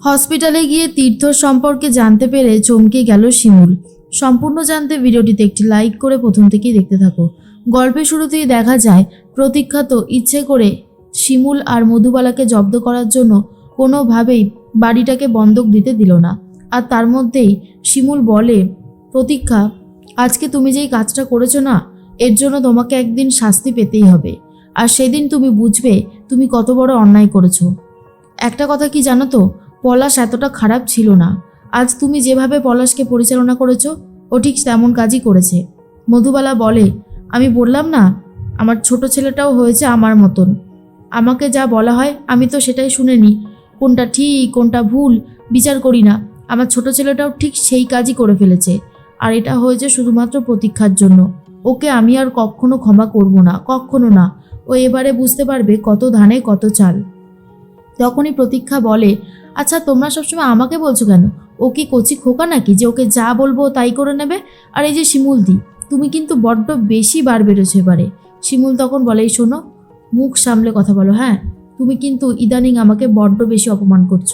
হসপিটালে গিয়ে তীর্থ সম্পর্কে জানতে পেরে চমকে গেল শিমুল। সম্পূর্ণ জানতে ভিডিওটিতে একটি লাইক করে প্রথম থেকেই দেখতে থাকো। গল্পের শুরুতেই দেখা যায়, প্রতীক্ষাত ইচ্ছে করে শিমুল আর মধুবালাকে জব্দ করার জন্য কোনোভাবেই বাড়িটাকে বন্ধক দিতে দিল না। আর তার মধ্যেই শিমুল বলে, প্রতীক্ষা, আজকে তুমি যেই কাজটা করেছ না, এর জন্য তোমাকে একদিন শাস্তি পেতেই হবে। আর সেদিন তুমি বুঝবে তুমি কত বড় অন্যায় করেছ। একটা কথা কি জানো তো? পলাশ এতটা খারাপ ছিল না। আজ তুমি যেভাবে পলাশকে পরিচালনা করেছ, ও ঠিক তেমন কাজই করেছে। মধুবালা বলে, আমি বললাম না, আমার ছোট ছেলেটাও হয়েছে আমার মতন। আমাকে যা বলা হয়, আমি তো সেটাই শুনে নিই কোনটা ঠিক, কোনটা ভুল, বিচার করি না। আমার ছোট ছেলেটাও ঠিক সেই কাজই করে ফেলেছে। আর এটা হয়েছে শুধুমাত্র প্রতীক্ষার জন্য। ওকে আমি আর কখনো ক্ষমা করব না, কখনো না। ও এবারে বুঝতে পারবে কত ধানে কত চাল। তখনই প্রতীক্ষা বলে আচ্ছা তোমরা সবসময় আমাকে বলছো কেন? ও কি কচি খোকা নাকি যে ওকে যা বলব তাই করে নেবে? আর এই যে শিমুলদি, তুমি কিন্তু বড্ড বেশি বার বেরোছো এবারে। শিমুল তখন বলে শোনো, মুখ সামলে কথা বলো হ্যাঁ? তুমি কিন্তু ইদানিং আমাকে বড্ড বেশি অপমান করছ,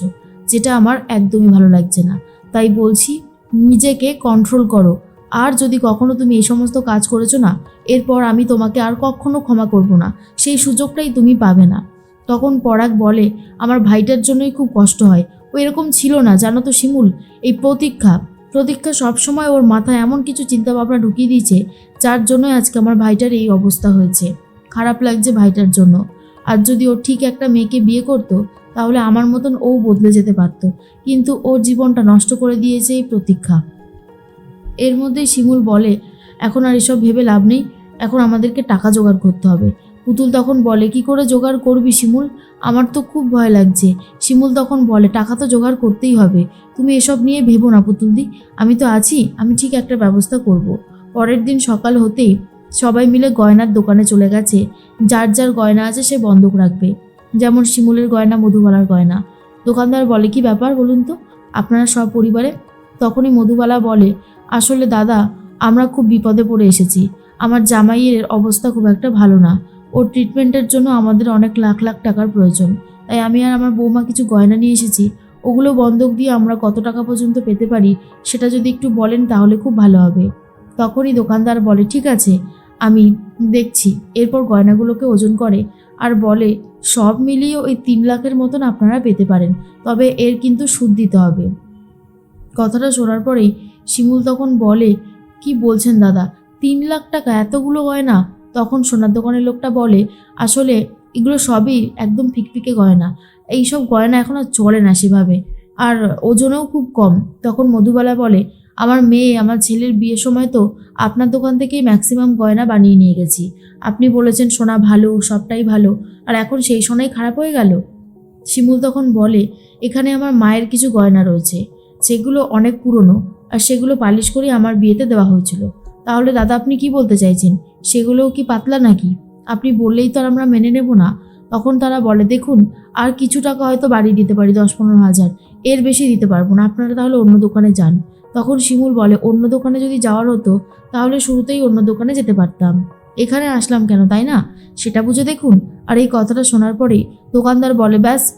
যেটা আমার একদমই ভালো লাগছে না। তাই বলছি, নিজেকে কন্ট্রোল করো। আর যদি কখনো তুমি এই সমস্ত কাজ করেছ না, এরপর আমি তোমাকে আর কখনো ক্ষমা করব না। সেই সুযোগটাই তুমি পাবে না। তখন পরাগ বলে, আমার ভাইটার জন্যই খুব কষ্ট হয়। ও এরকম ছিল না, জানো তো শিমুল? এই প্রতীক্ষা প্রতীক্ষা সবসময় ওর মাথায় এমন কিছু চিন্তাভাবনা ঢুকিয়ে দিয়েছে, যার জন্যই আজকে আমার ভাইটার এই অবস্থা হয়েছে। খারাপ লাগছে ভাইটার জন্য। আর যদি ও ঠিক একটা মেয়েকে বিয়ে করতো, তাহলে আমার মতন ও বদলে যেতে পারত। কিন্তু ওর জীবনটা নষ্ট করে দিয়েছে এই প্রতীক্ষা। এর মধ্যেই শিমুল বলে, এখন আর এসব ভেবে লাভ নেই। এখন আমাদেরকে টাকা জোগাড় করতে হবে। পুতুল তখন বলে, কি করে জোগাড় করবি শিমুল? আমার তো খুব ভয় লাগছে। শিমুল তখন বলে, টাকা তো জোগাড় করতেই হবে। তুমি এসব নিয়ে ভেবো না পুতুলদি। আমি তো আছি, আমি ঠিক একটা ব্যবস্থা করব। পরের দিন সকাল হতেই সবাই মিলে গয়নার দোকানে চলে গেছে। যার যার গয়না আছে সে বন্ধক রাখবে। যেমন শিমুলের গয়না, মধুবালার গয়না। দোকানদার বলে, কি ব্যাপার বলুন তো? আপনারা সব পরিবারে? তখনই মধুবালা বলে, আসলে দাদা, আমরা খুব বিপদে পড়ে এসেছি। আমার জামাইয়ের অবস্থা খুব একটা ভালো না। ওর ট্রিটমেন্টের জন্য আমাদের অনেক লাখ লাখ টাকার প্রয়োজন। তাই আমি আর আমার বৌমা কিছু গয়না নিয়ে এসেছি। ওগুলো বন্ধক দিয়ে আমরা কত টাকা পর্যন্ত পেতে পারি সেটা যদি একটু বলেন তাহলে খুব ভালো হবে। তখনই দোকানদার বলে, ঠিক আছে, আমি দেখছি। এরপর গয়নাগুলোকে ওজন করে আর বলে, সব মিলিয়ে ওই তিন লাখের মতন আপনারা পেতে পারেন, তবে এর কিন্তু সুদ দিতে হবে। কথাটা শোনার পরেই শিমুল তখন বলে, কি বলছেন দাদা? তিন লাখ টাকা এতগুলো গয়না? তখন সোনার দোকানের লোকটা বলে, আসলে এগুলো সবই একদম ফিকফিকে গয়না। এইসব গয়না এখন আর চলে না সেভাবে। আর ওজনেও খুব কম। তখন মধুবালা বলে, আমার মেয়ে, আমার ছেলের বিয়ের সময় তো আপনার দোকান থেকেই ম্যাক্সিমাম গয়না বানিয়ে নিয়ে গেছি। আপনি বলেছেন সোনা ভালো, সবটাই ভালো, আর এখন সেই সোনাই খারাপ হয়ে গেল? শিমুল তখন বলে, এখানে আমার মায়ের কিছু গয়না রয়েছে। সেগুলো অনেক পুরনো, আর সেগুলো পালিশ করে আমার বিয়েতে দেওয়া হয়েছিল। তাহলে দাদা আপনি কি বলতে চাইছেন? সেগুলোও কি পাতলা নাকি? আপনি বললেই তো আর আমরা মেনে নেব না। তখন তারা বলে, দেখুন, আর কিছু টাকা হয়তো বাড়িয়ে দিতে পারি দশ পনেরো হাজার। এর বেশি দিতে পারব না। আপনারা তাহলে অন্য দোকানে যান। তখন শিমুল বলে, অন্য দোকানে যদি যাওয়ার হতো, তাহলে শুরুতেই অন্য দোকানে যেতে পারতাম। এখানে আসলাম কেন, তাই না? সেটা বুঝে দেখুন। আর এই কথাটা শোনার পরেই দোকানদার বলে, ব্যাস,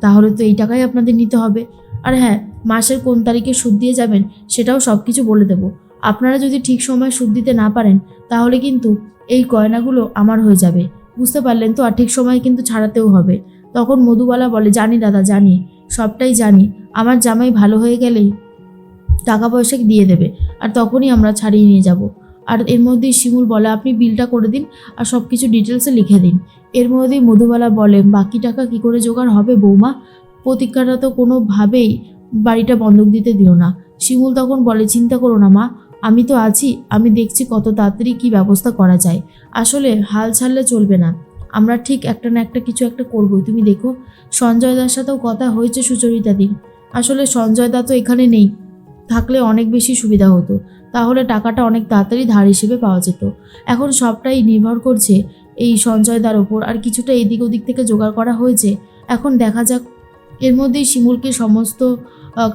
তাহলে তো এই টাকাই আপনাদের নিতে হবে। আর হ্যাঁ মাসের কোন তারিখে সুদ দিয়ে যাবেন, সেটাও সব কিছু বলে দেবো। আপনারা যদি ঠিক সময় সুদ দিতে না পারেন, তাহলে কিন্তু এই গয়নাগুলো আমার হয়ে যাবে। বুঝতে পারলেন তো? আর ঠিক সময় কিন্তু ছাড়াতেও হবে। তখন মধুবালা বলে, জানি দাদা, জানি। সবটাই জানি। আমার জামাই ভালো হয়ে গেলেই টাকা পয়সা দিয়ে দেবে। আর তখনই আমরা ছাড়িয়ে নিয়ে যাব। আর এর মধ্যেই শিমুল বলে, আপনি বিলটা করে দিন আর সব কিছু ডিটেলসে লিখে দিন। এর মধ্যেই মধুবালা বলে, বাকি টাকা কি করে জোগাড় হবে বৌমা? প্রতীক্ষাটা তো কোনোভাবেই বাড়িটা বন্ধক দিতে দিও না। শিমুল তখন বলে, চিন্তা করো না মা। আমি তো আছি, আমি দেখছি কত তাড়াতাড়ি কি ব্যবস্থা করা যায়। আসলে হাল ছাড়লে চলবে না। আমরা ঠিক একটা না একটা কিছু একটা করবই। তুমি দেখো, সঞ্জয় দার সাথেও কথা হয়েছে সুচরিতা দিন আসলে সঞ্জয় দা তো এখানে নেই। থাকলে অনেক বেশি সুবিধা হতো। তাহলে টাকাটা অনেক তাড়াতাড়ি ধার হিসেবে পাওয়া যেত। এখন সবটাই নির্ভর করছে এই সঞ্জয় দার ওপর। আর কিছুটা এদিক ওদিক থেকে জোগাড় করা হয়েছে। এখন দেখা যাক। এর মধ্যেই শিমুলকে সমস্ত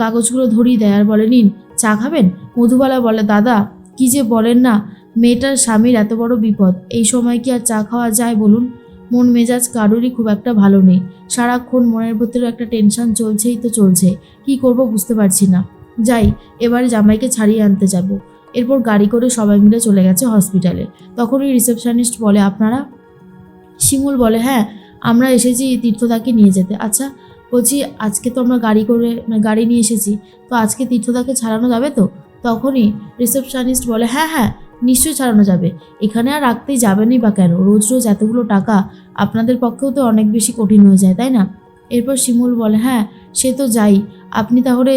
কাগজগুলো ধরিয়ে দেয়। আর বলে, নিন চা খাবেন? মধুবালা বলে, দাদা, কি যে বলেন না, মেয়েটার স্বামীর এত বড় বিপদ। এই সময় কি আর চা খাওয়া যায় বলুন? মন মেজাজ কারোরই খুব একটা ভালো নেই। সারাক্ষণ মনের ভেতরে একটা টেনশন চলছেই তো চলছে। কি করব বুঝতে পারছি না। যাই, এবার জামাইকে ছাড়িয়ে আনতে যাব। এরপর গাড়ি করে সবাই মিলে চলে গেছে হসপিটালে। তখনই রিসেপশনিস্ট বলে, আপনারা? শিমুল বলে হ্যাঁ আমরা এসেছি তীর্থদাকে নিয়ে যেতে। আচ্ছা বলছি, আজকে তো আমরা গাড়ি করে মানে গাড়ি নিয়ে এসেছি, তো আজকে তীর্থদাকে ছাড়ানো যাবে তো? তখনই রিসেপশনিস্ট বলে হ্যাঁ হ্যাঁ নিশ্চয়ই ছাড়ানো যাবে। এখানে আর রাখতেই যাবেনই বা কেন? রোজ রোজ এতগুলো টাকা আপনাদের পক্ষেও তো অনেক বেশি কঠিন হয়ে যায়, তাই না? এরপর শিমুল বলে হ্যাঁ সে তো যাই। আপনি তাহলে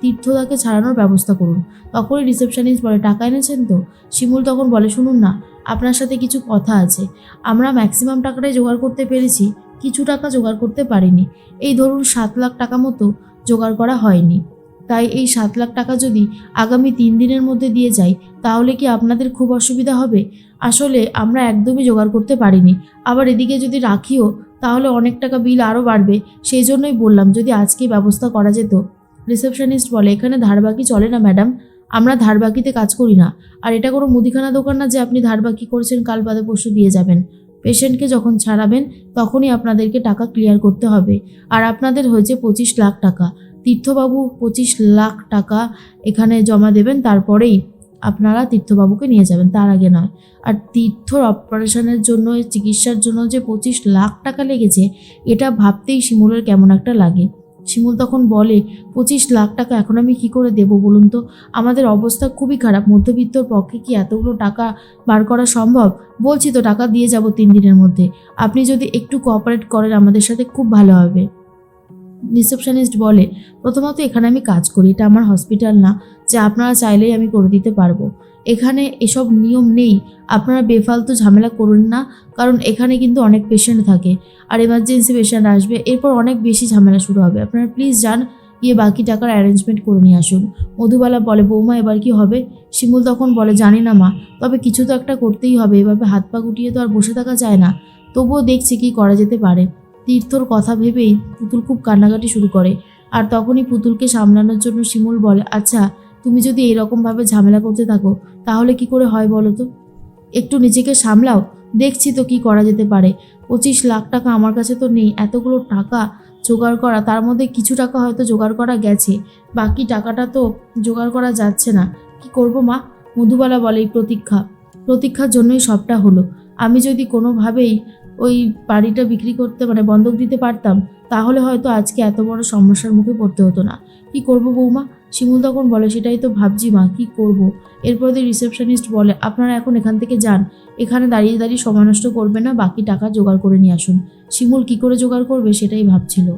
তীর্থদাকে ছাড়ানোর ব্যবস্থা করুন। তখনই রিসেপশনিস্ট বলে, টাকা এনেছেন তো? শিমুল তখন বলে, শুনুন না, আপনার সাথে কিছু কথা আছে। আমরা ম্যাক্সিমাম টাকাটাই জোগাড় করতে পেরেছি কিছু টাকা জোগাড় করতে পারিনি। এই ধরুন সাত লাখ টাকা মতো জোগাড় করা হয়নি। তাই এই সাত লাখ টাকা যদি আগামী তিন দিনের মধ্যে দিয়ে যাই, তাহলে কি আপনাদের খুব অসুবিধা হবে? আসলে আমরা একদমই জোগাড় করতে পারিনি। আবার এদিকে যদি রাখিও, তাহলে অনেক টাকা বিল আরও বাড়বে। সেই জন্যই বললাম যদি আজকে ব্যবস্থা করা যেত। রিসেপশনিস্ট বলে, এখানে ধারবাকি চলে না, ম্যাডাম। আমরা ধারবাকিতে কাজ করি না। আর এটা কোনো মুদিখানা দোকান না যে আপনি ধারবাকি করছেন, কাল বাদে পরশু দিয়ে যাবেন। পেশেন্টকে যখন ছাড়াবেন, তখনই আপনাদেরকে টাকা ক্লিয়ার করতে হবে। আর আপনাদের হয়েছে পঁচিশ লাখ টাকা। তীর্থবাবু পঁচিশ লাখ টাকা এখানে জমা দেবেন, তারপরেই আপনারা তীর্থবাবুকে নিয়ে যাবেন, তার আগে নয়। আর তীর্থর অপারেশনের জন্য, চিকিৎসার জন্য যে পঁচিশ লাখ টাকা লেগেছে, এটা ভাবতেই শিমুলের কেমন একটা লাগে। শিমুল তখন বলে, পঁচিশ লাখ টাকা এখন আমি কি করে দেব বলুন তো? আমাদের অবস্থা খুবই খারাপ। মধ্যবিত্তর পক্ষে কি এতগুলো টাকা বার করা সম্ভব? বলছি তো, টাকা দিয়ে যাব তিন দিনের মধ্যে। আপনি যদি একটু কোঅপারেট করেন, আমাদের সাথে খুব ভালো হবে। রিসেপশনিস্ট বলে, প্রথমত এখানে আমি কাজ করি, এটা আমার হসপিটাল না, যে আপনারা চাইলেই আমি করে দিতে পারব। এখানে এসব নিয়ম নেই, আপনারা বেফালতু ঝামেলা করুন না, কারণ এখানে কিন্তু অনেক পেশেন্ট থাকে, আর এমার্জেন্সি পেশেন্ট আসবে, এরপর অনেক বেশি ঝামেলা শুরু হবে। আপনারা প্লিজ যান, গিয়ে বাকি টাকার অ্যারেঞ্জমেন্ট করে নিয়ে আসুন। মধুবালা বলে, বৌমা, এবার কি হবে? শিমুল তখন বলে, জানি না মা, তবে কিছু তো একটা করতেই হবে, এভাবে হাত পা গুটিয়ে তো আর বসে থাকা যায় না। তবুও দেখছি কি করা যেতে পারে। তীর্থর কথা ভেবেই পুতুল খুব কান্নাকাটি শুরু করে। আর তখনই পুতুলকে সামলানোর জন্য শিমুল বলে আচ্ছা তুমি যদি এইরকমভাবে ঝামেলা করতে থাকো, তাহলে কি করে হয় বলো তো? একটু নিজেকে সামলাও, দেখছি তো কি করা যেতে পারে। পঁচিশ লাখ টাকা আমার কাছে তো নেই, এতগুলো টাকা জোগাড় করা, তার মধ্যে কিছু টাকা হয়তো জোগাড় করা গেছে। বাকি টাকাটা তো জোগাড় করা যাচ্ছে না। কি করব মা? মধুবালা বলে এই প্রতীক্ষা। প্রতীক্ষার জন্যই সবটা হলো। আমি যদি কোনোভাবেই ওই বাড়িটা বিক্রি করতে মানে বন্ধক দিতে পারতাম, তাহলে হয়তো আজকে এত বড় সমস্যার মুখে পড়তে হতো না। কি করব বৌমা? শিমুল তখন বলে, সেটাই তো ভাবছি মা, কি করব? এরপর দিয়ে রিসেপশনিস্ট বলে, আপনারা এখন এখান থেকে যান, এখানে দাঁড়িয়ে দাঁড়িয়ে সময় নষ্ট করবে না, বাকি টাকা জোগাড় করে নিয়ে আসুন। শিমুল কি করে জোগাড় করবে সেটাই ভাবছিল।